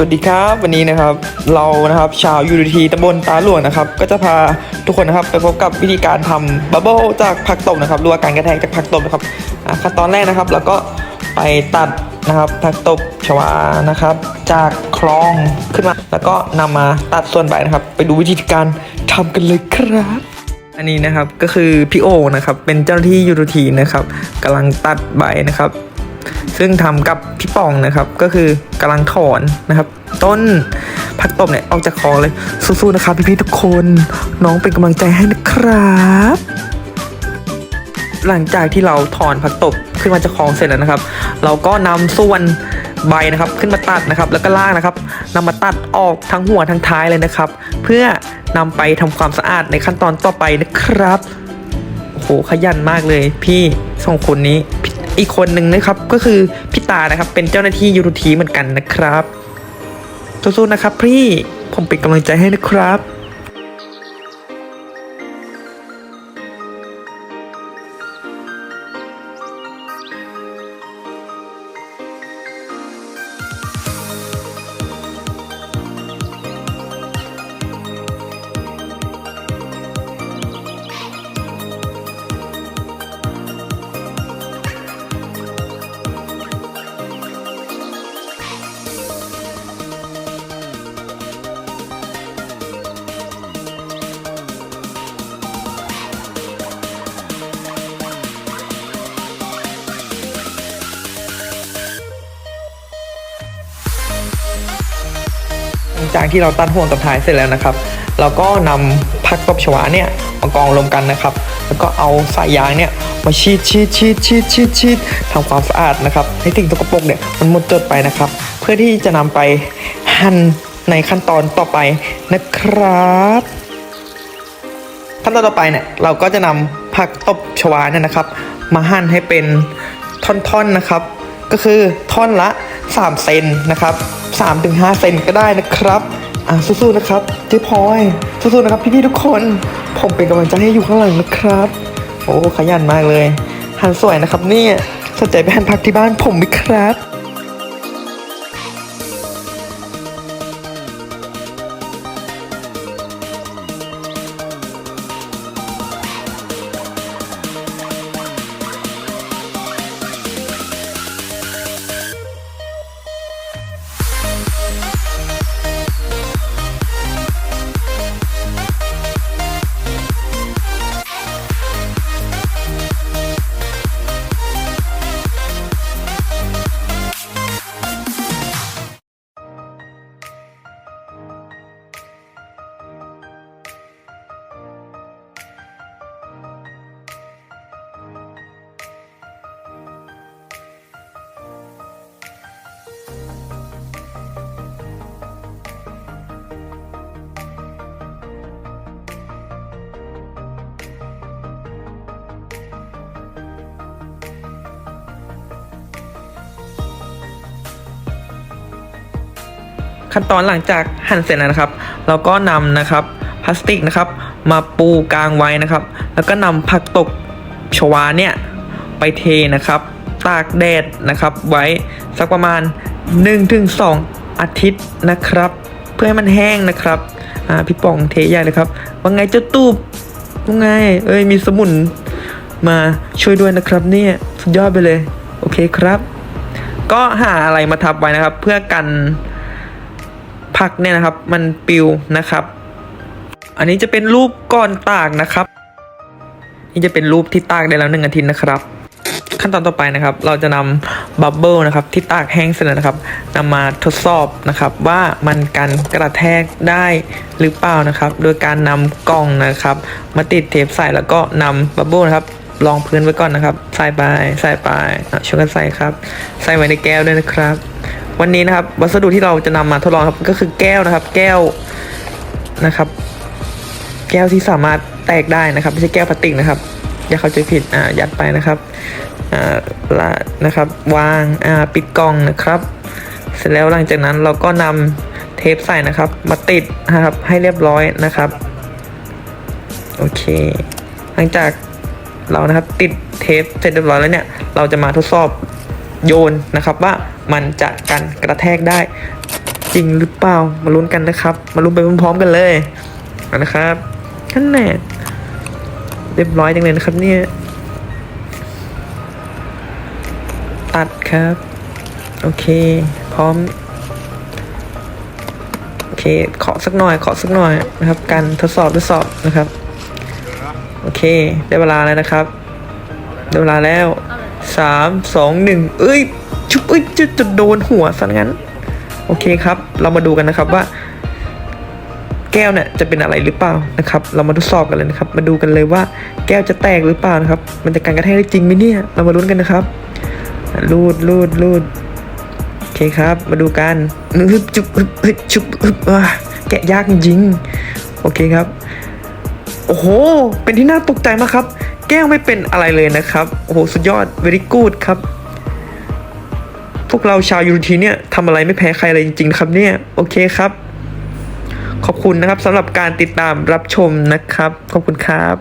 วัสดีครับวันนี้นะครับเรานะครับชาวยูนิทีตำบลตาหลวงนะครับ ก็จะพาทุกคนนะครับไปพบกับวิธีการทำบับเบิลจากผักตบนะครับหรือว่าการกระแทกจากผักตบนะครับขั้นตอนแรกนะครับเราก็ไปตัดนะครับผักตบชวานะครับ จากคลองขึ้นมา แล้วก็นำมาตัดส่วนใบนะครับ ไปดูวิธีการทำกันเลยครับ อันนี้นะครับก็คือพี่โอนะครับเป็นเจ้าหน้าที่ยูนิทีนะครับกำลังตัดใบนะครับ ซึ่งทำกับพี่ปองนะครับ ก็คือกำลังถอนนะครับ ต้นผักตบเนี่ยออกจากคอเลยสู้ๆนะครับพี่ๆทุกคนน้องเป็นกำลังใจให้นะครับ หลังจากที่เราถอนผักตบขึ้นมาจากคลองเสร็จแล้วนะครับ เราก็นำส่วนใบนะครับขึ้นมาตัดนะครับ แล้วก็ล่างนะครับนำมาตัดออกทั้งหัวทั้งท้ายเลยนะครับ เพื่อนำไปทำความสะอาดในขั้นตอนต่อไปนะครับโอ้โหขยันมากเลย พี่สองคนนี้พี่ อีกคนหนึ่งนะครับก็คือพี่ตานะครับเป็นเจ้าหน้าที่ยูทูทีเหมือนกันนะครับสู้ๆนะครับพี่ผมเป็นกำลังใจให้นะครับ จากที่เราตัดห่วงกับท้ายเสร็จแล้วนะครับ เราก็นำผักตบชวาเนี่ยมากองรวมกันนะครับ แล้วก็เอาสายยางเนี่ยมาชีดชีดชีดชีดชีดชีดทำความสะอาดนะครับให้สิ่งสกปรกเนี่ยมันหมดจดไปนะครับ เพื่อที่จะนำไปหั่นในขั้นตอนต่อไปนะครับขั้นตอนต่อไปเนี่ยเราก็จะนำผักตบชวาเนี่ยนะครับ มาหั่นให้เป็นท่อนๆนะครับ ก็คือท่อนละ 3 เซนนะครับ 3ถึง5เซนก็ได้นะครับอะสู้ๆนะครับเจ๊พลอยสู้ๆนะครับพี่ๆทุกคน ผมเป็นกำลังใจให้อยู่ข้างหลังนะครับ โอ้ขยันมากเลยหันสวยนะครับเนี่ยสนใจไปหันพักที่บ้านผมไหมครับ ขั้นตอนหลังจากหั่นเสร็จแล้วนะครับ เราก็นำนะครับพลาสติกนะครับ มาปูกลางไว้นะครับ แล้วก็นำผักตบชวาเนี่ยไปเทนะครับ ตากแดดนะครับไว้สักประมาณ 1-2 อาทิตย์นะครับ เพื่อให้มันแห้งนะครับอ่าพี่ป่องเทใหญ่เลยครับ ว่าไงเจ้าตูบว่าไงเอ้ยมีสมุนมาช่วยด้วยนะครับเนี่ยสุดยอดไปเลย โอเคครับ ก็หาอะไรมาทับไว้นะครับ เพื่อกัน ผักเนี่ยนะครับ มันปิวนะครับ อันนี้จะเป็นรูปก่อนตากนะครับ นี่จะเป็นรูปที่ตากได้แล้วหนึ่งอาทิตย์นะครับ ขั้นตอนต่อไปนะครับ เราจะนำบับเบิลนะครับ ที่ตากแห้งเสร็จนะครับนำมาทดสอบนะครับ ว่ามันกันกระแทกได้หรือเปล่านะครับ โดยการนำกล่องนะครับ มาติดเทปใส่แล้วก็นำบับเบิลนะครับรองพื้นไว้ก่อนนะครับ ใส่ไป ใส่ไปอะช่วยกันใส่ครับ ใส่ไว้ในแก้วด้วยนะครับ วันนี้นะครับ วัสดุที่เราจะนำมาทดลองครับก็คือแก้วนะครับ แก้วนะครับ แก้วที่สามารถแตกได้นะครับ ไม่ใช่แก้วพลาสติกนะครับ อย่าเข้าใจผิดอ่ายัดไปนะครับอ่าละนะครับ วางอ่าปิดกล่องนะครับ เสร็จแล้วหลังจากนั้นเราก็นำเทปใส่นะครับ มาติดนะครับ ให้เรียบร้อยนะครับ โอเค หลังจากเรานะครับติดเทปเสร็จเรียบร้อยแล้วเนี่ย เราจะมาทดสอบ โยนนะครับว่ามันจะกันกระแทกได้จริงหรือเปล่ามาลุ้นกันนะครับ มาลุ้นไปพร้อมๆกันเลยนะครับขั้นแน่เรียบร้อยจังเลยนะครับเนี่ยตัดครับ โอเค พร้อม โอเคขอสักหน่อยขอสักหน่อยนะครับ การทดสอบทดสอบนะครับ โอเค ได้เวลาแล้วนะครับ ได้เวลาแล้ว สามสองหนึ่งเอ้ยชุบเอ้ยจะจะโดนหัวซะงั้น โอเคครับ เรามาดูกันนะครับว่า แก้วเนี่ยจะเป็นอะไรหรือเปล่านะครับ เรามาทดสอบกันเลยนะครับ มาดูกันเลยว่าแก้วจะแตกหรือเปล่านะครับ มันจะการกระแทกได้จริงไหมเนี่ย เรามาลุ้นกันนะครับลูดลูดลูดโอเคครับ มาดูกันฮึบจุบฮึบฮึบจุบฮึบแกะยากจริงโอเคครับ โอ้โห เป็นที่น่าตกใจมากครับ แก้วไม่เป็นอะไรเลยนะครับ โอ้โห สุดยอด very good ครับ พวกเราชาวยูรทีเนี่ยทำอะไรไม่แพ้ใครเลยจริงๆนะครับเนี่ย โอเคครับ ขอบคุณนะครับสำหรับการติดตามรับชมนะครับ ขอบคุณครับ